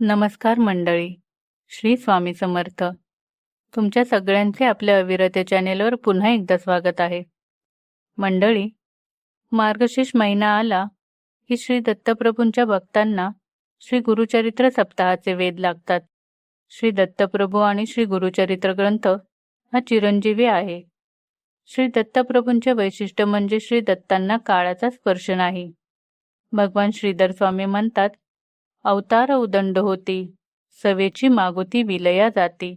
नमस्कार मंडळी. श्री स्वामी समर्थ. तुमच्या सगळ्यांचे आपल्या अविरते चॅनेलवर पुन्हा एकदा स्वागत आहे. मंडळी मार्गशीर्ष महिना आला की श्री दत्तप्रभूंच्या भक्तांना श्री गुरुचरित्र सप्ताहाचे वेद लागतात. श्री दत्तप्रभू आणि श्री गुरुचरित्र ग्रंथ हा चिरंजीवी आहे. श्री दत्तप्रभूंचे वैशिष्ट्य म्हणजे श्री दत्तांना काळाचा स्पर्श नाही. भगवान श्रीधर स्वामी म्हणतात अवतार उदंड होती. सवेची मागुती विलया जाती.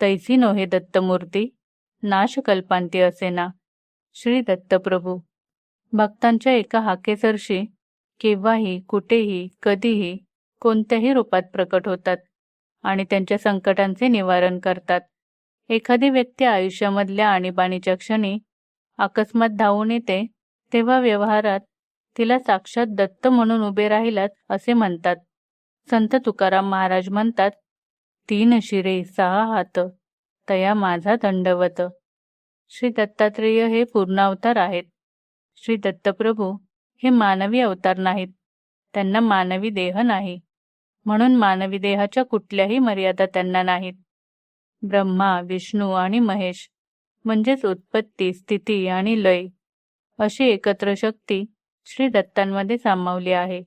तैसी नोहे दत्तमूर्ती. नाश कल्पांती असेना श्री दत्तप्रभू. भक्तांच्या एका हाकेसरशी केव्हाही कुठेही कधीही कोणत्याही रूपात प्रकट होतात आणि त्यांच्या संकटांचे निवारण करतात. एखादी व्यक्ती आयुष्यामधल्या आणीबाणीच्या क्षणी अकस्मात धावून येते तेव्हा व्यवहारात तिला साक्षात दत्त म्हणून उभे राहिलात असे म्हणतात. संत तुकाराम महाराज म्हणतात तीन शिरे सहा हात तया माझा दंडवत. श्री दत्तात्रेय हे पूर्णावतार आहेत. श्री दत्तप्रभू हे मानवी अवतार नाहीत. त्यांना मानवी देह नाही. म्हणून मानवी देहाच्या कुठल्याही मर्यादा त्यांना नाहीत. ब्रह्मा विष्णू आणि महेश म्हणजेच उत्पत्ती स्थिती आणि लय अशी एकत्र शक्ती श्री दत्तांमध्ये सामावली आहे.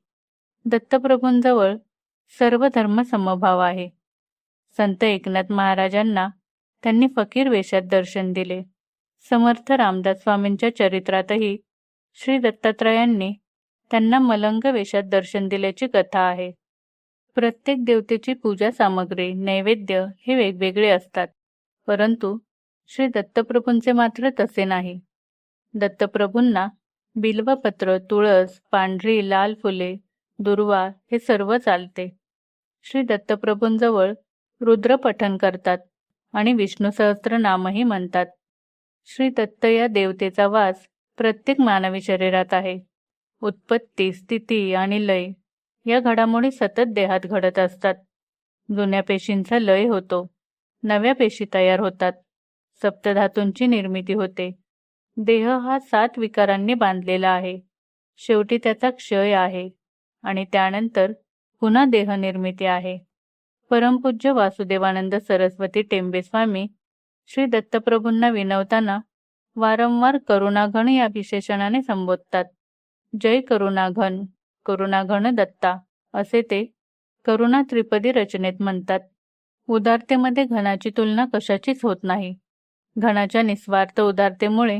दत्तप्रभूंजवळ सर्व धर्म समभाव आहे. संत एकनाथ महाराजांना त्यांनी फकीर वेशात दर्शन दिले. समर्थ रामदास स्वामींच्या चरित्रातही श्री दत्तात्रयांनी त्यांना मलंग वेशात दर्शन दिल्याची कथा आहे. प्रत्येक देवतेची पूजा सामग्री नैवेद्य हे वेगवेगळे असतात. परंतु श्री दत्तप्रभूंचे मात्र तसे नाही. दत्तप्रभूंना बिल्वपत्र तुळस पांढरी लाल फुले दुर्वा हे सर्व चालते. श्री दत्तप्रभूंजवळ रुद्र पठन करतात आणि विष्णू सहस्त्रनामही म्हणतात. श्री दत्त या देवतेचा वास प्रत्येक मानवी शरीरात आहे. उत्पत्ती स्थिती आणि लय या घडामोडी सतत देहात घडत असतात. जुन्या पेशींचा लय होतो. नव्या पेशी तयार होतात. सप्तधातूंची निर्मिती होते. देह हा सात विकारांनी बांधलेला आहे. शेवटी त्याचा क्षय आहे. आणि त्यानंतर पुन्हा देहनिर्मिती आहे. परमपूज्य वासुदेवानंद सरस्वती टेंबेस्वामी श्री दत्तप्रभूंना विनवताना वारंवार करुणाघन या विशेषणाने संबोधतात. जय करुणाघन करुणाघन दत्ता असे ते करुणा त्रिपदी रचनेत म्हणतात. उदारतेमध्ये घनाची तुलना कशाचीच होत नाही. घनाच्या निस्वार्थ उदारतेमुळे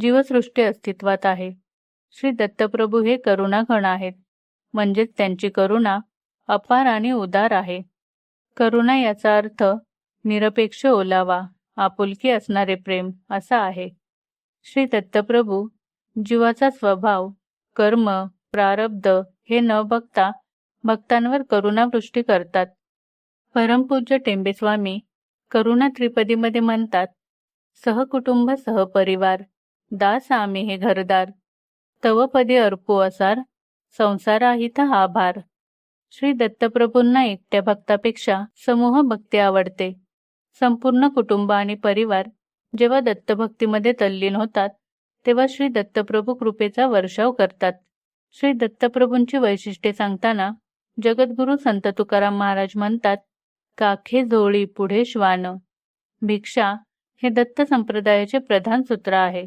जीवसृष्टी अस्तित्वात आहे. श्री दत्तप्रभू हे करुणाघन आहेत. म्हणजेच त्यांची करुणा अपार आणि उदार आहे. करुणा याचा अर्थ निरपेक्ष ओलावा आपुलकी असणारे प्रेम असा आहे. श्री दत्तप्रभू जीवाचा स्वभाव कर्म प्रारब्ध हे न बघता भक्तांवर करुणावृष्टी करतात. परमपूज्य टेंबेस्वामी करुणा त्रिपदीमध्ये म्हणतात सहकुटुंब सहपरिवार दास आम्ही हे घरदार. तवपदी अर्पू असार संसाराहित हा भार श्री दत्तप्रभूंना एकट्या भक्तापेक्षा समूह भक्ती आवडते. संपूर्ण कुटुंब आणि परिवार जेव्हा दत्तभक्तीमध्ये तल्लीन होतात तेव्हा श्री दत्तप्रभू कृपेचा वर्षाव करतात. श्री दत्तप्रभूंची वैशिष्ट्ये सांगताना जगद्गुरू संत तुकाराम महाराज म्हणतात काखे झोळी पुढे श्वान. भिक्षा हे दत्त संप्रदायाचे प्रधान सूत्र आहे.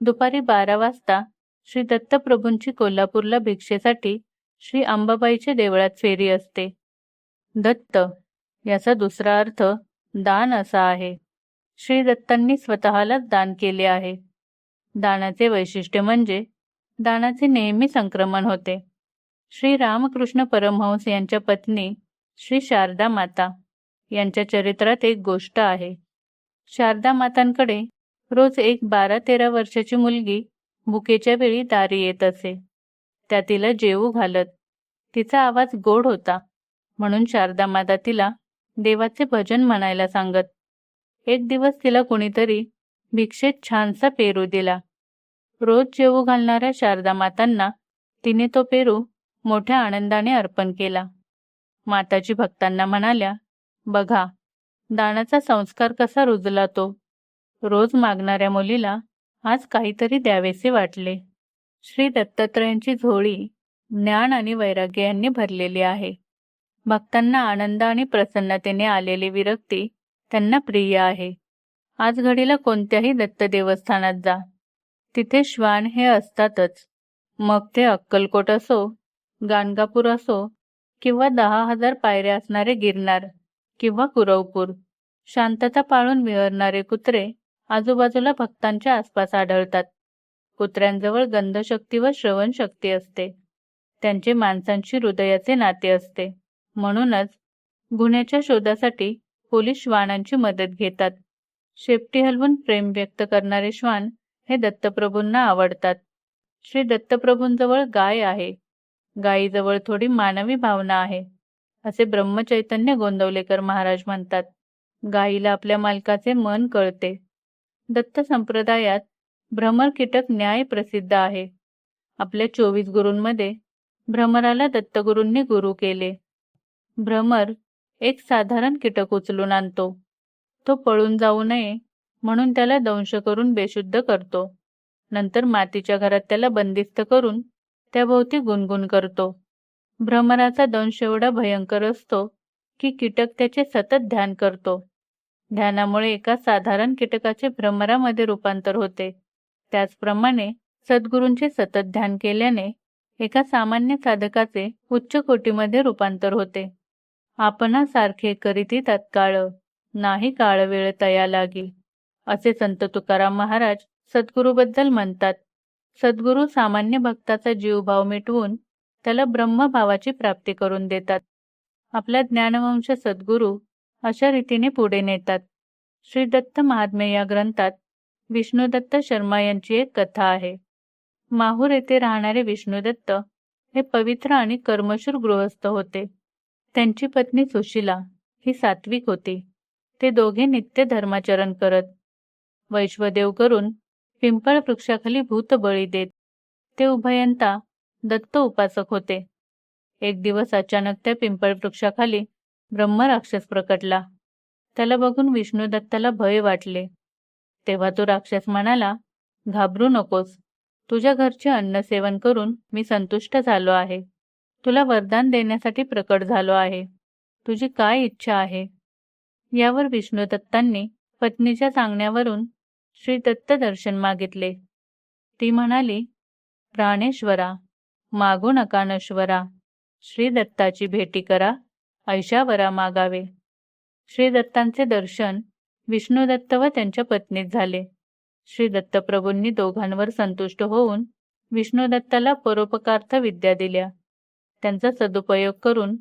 दुपारी बारा वाजता श्री दत्तप्रभूंची कोल्हापूरला भिक्षेसाठी श्री अंबाबाईच्या देवळात फेरी असते. दत्त याचा दुसरा अर्थ दान असा आहे. श्री दत्तांनी स्वतःलाच दान केले आहे. दानाचे वैशिष्ट्य म्हणजे दानाचे नेहमी संक्रमण होते. श्री रामकृष्ण परमहंस यांच्या पत्नी श्री शारदा माता यांच्या चरित्रात एक गोष्ट आहे. शारदा मातांकडे रोज एक बारा तेरा वर्षाची मुलगी भुकेच्या वेळी दारी येत असे. त्या तिला जेवू घालत. तिचा आवाज गोड होता. म्हणून शारदा माता तिला देवाचे भजन म्हणायला सांगत. एक दिवस तिला कुणीतरी भिक्षेत छानसा पेरू दिला. रोज जेवू घालणाऱ्या शारदा मातांना तिने तो पेरू मोठ्या आनंदाने अर्पण केला. माताजी भक्तांना म्हणाल्या बघा दानाचा संस्कार कसा रुजला तो. रोज मागणाऱ्या मुलीला आज काहीतरी द्यावेसे वाटले. श्री दत्तात्रयांची झोळी ज्ञान आणि वैराग्य यांनी भरलेली आहे. भक्तांना आनंद आणि प्रसन्नतेने आलेली विरक्ती त्यांना प्रिय आहे. आज घडीला कोणत्याही दत्त देवस्थानात जा. तिथे श्वान हे असतातच. मग ते अक्कलकोट असो गाणगापूर असो किंवा दहा हजार पायऱ्या असणारे गिरनार किंवा कुरवपूर शांतता पाळून विहरणारे कुत्रे आजूबाजूला भक्तांच्या आसपास आढळतात. कुत्र्यांजवळ गंधशक्ती व श्रवणशक्ती असते. त्यांचे माणसांशी हृदयाचे नाते असते. म्हणूनच गुन्ह्याच्या शोधासाठी पोलीस श्वानांची मदत घेतात. शेपटी हलवून प्रेम व्यक्त करणारे श्वान हे दत्तप्रभूंना आवडतात. श्री दत्तप्रभूंजवळ गाय आहे. गायीजवळ थोडी मानवी भावना आहे. असे ब्रह्मचैतन्य गोंदवलेकर महाराज म्हणतात. गायीला आपल्या मालकाचे मन कळते. दत्त संप्रदायात भ्रमर कीटक न्याय प्रसिद्ध आहे. आपल्या चोवीस गुरूंमध्ये भ्रमराला दत्तगुरूंनी गुरु केले. भ्रमर एक साधारण कीटक उचलून आणतो. तो पळून जाऊ नये म्हणून त्याला दंश करून बेशुद्ध करतो. नंतर मातीच्या घरात त्याला बंदिस्त करून त्याभोवती गुणगुण करतो. भ्रमराचा दंश एवढा भयंकर असतो की कीटक त्याचे सतत ध्यान करतो. ध्यानामुळे एका साधारण कीटकाचे भ्रमरामध्ये रूपांतर होते. त्याचप्रमाणे सद्गुरूंचे सतत ध्यान केल्याने एका सामान्य साधकाचे उच्च कोटीमध्ये रूपांतर होते. आपणासारखे करीती तत्काळ नाही काळ वेळ तया लागी असे संत तुकाराम महाराज सद्गुरूबद्दल म्हणतात. सद्गुरू सामान्य भक्ताचा जीवभाव मिटवून त्याला ब्रह्मभावाची प्राप्ती करून देतात. आपला ज्ञानवंश सद्गुरू अशा रीतीने पुढे नेतात. श्री दत्त महात्मे या ग्रंथात विष्णुदत्त शर्मा यांची एक कथा आहे. माहूर येथे राहणारे विष्णुदत्त हे पवित्र आणि कर्मशूर गृहस्थ होते. त्यांची पत्नी सुशिला ही सात्विक होती. ते दोघे नित्य धर्माचरण करत. वैश्वदेव करून पिंपळ वृक्षाखाली भूतबळी देत. ते उभयंता दत्त उपासक होते. एक दिवस अचानक त्या पिंपळ वृक्षाखाली ब्रह्मराक्षस प्रकटला. त्याला बघून विष्णुदत्ताला भय वाटले. तेव्हा तो राक्षस म्हणाला घाबरू नकोस. तुझ्या घरचे अन्न सेवन करून मी संतुष्ट झालो आहे. तुला वरदान देण्यासाठी प्रकट झालो आहे. तुझी काय इच्छा आहे? यावर विष्णुदत्तांनी पत्नीच्या सांगण्यावरून श्री दत्त दर्शन मागितले. ती म्हणाली प्राणेश्वरा मागू नकानश्वरा श्री दत्ताची भेटी करा. ऐशावरा मागावे श्री दत्तांचे दर्शन विष्णुदत्त व त्यांच्या पत्नीत झाले. श्री दत्तप्रभूंनी दोघांवर संतुष्ट होऊन विष्णुदत्ताला परोपकार्थ विद्या दिल्या. त्यांचा सदुपयोग करून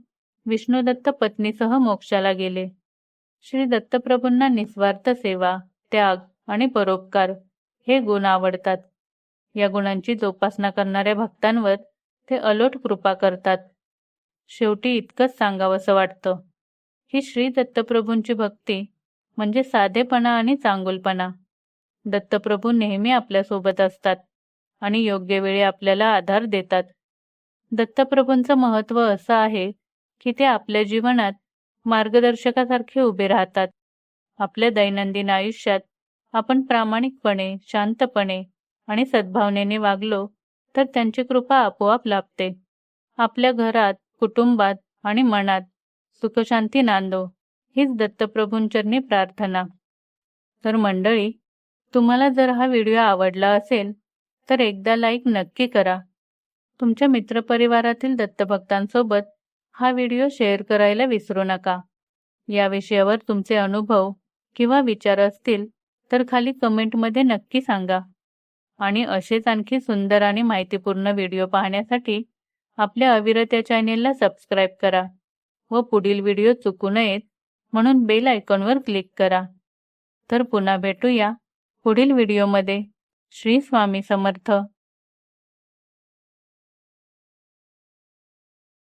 विष्णुदत्त पत्नीसह मोक्षाला गेले. श्री दत्तप्रभूंना निस्वार्थ सेवा त्याग आणि परोपकार हे गुण आवडतात. या गुणांची जोपासना करणाऱ्या भक्तांवर ते अलोट कृपा करतात. शेवटी इतकंच सांगावंसं वाटतं. ही श्री दत्तप्रभूंची भक्ती म्हणजे साधेपणा आणि चांगुलपणा. दत्तप्रभू नेहमी आपल्यासोबत असतात आणि योग्य वेळी आपल्याला आधार देतात. दत्तप्रभूंचं महत्त्व असं आहे की ते आपल्या जीवनात मार्गदर्शकासारखे उभे राहतात. आपल्या दैनंदिन आयुष्यात आपण प्रामाणिकपणे शांतपणे आणि सद्भावनेने वागलो तर त्यांची कृपा आपोआप लाभते. आपल्या घरात कुटुंबात आणि मनात सुखशांती नांदो. हीच दत्तप्रभूंचरणी प्रार्थना. तर मंडळी तुम्हाला जर हा व्हिडिओ आवडला असेल तर एकदा लाईक नक्की करा. तुमच्या मित्रपरिवारातील दत्तभक्तांसोबत हा व्हिडिओ शेअर करायला विसरू नका. या विषयावर तुमचे अनुभव किंवा विचार असतील तर खाली कमेंटमध्ये नक्की सांगा. आणि असेच आणखी सुंदर आणि माहितीपूर्ण व्हिडिओ पाहण्यासाठी आपल्या अविरत्या चॅनेलला सबस्क्राईब करा व पुढील व्हिडिओ चुकू नयेत म्हणून बेल आयकॉनवर क्लिक करा. तर पुन्हा भेटूया पुढील व्हिडिओमध्ये श्री स्वामी समर्थ.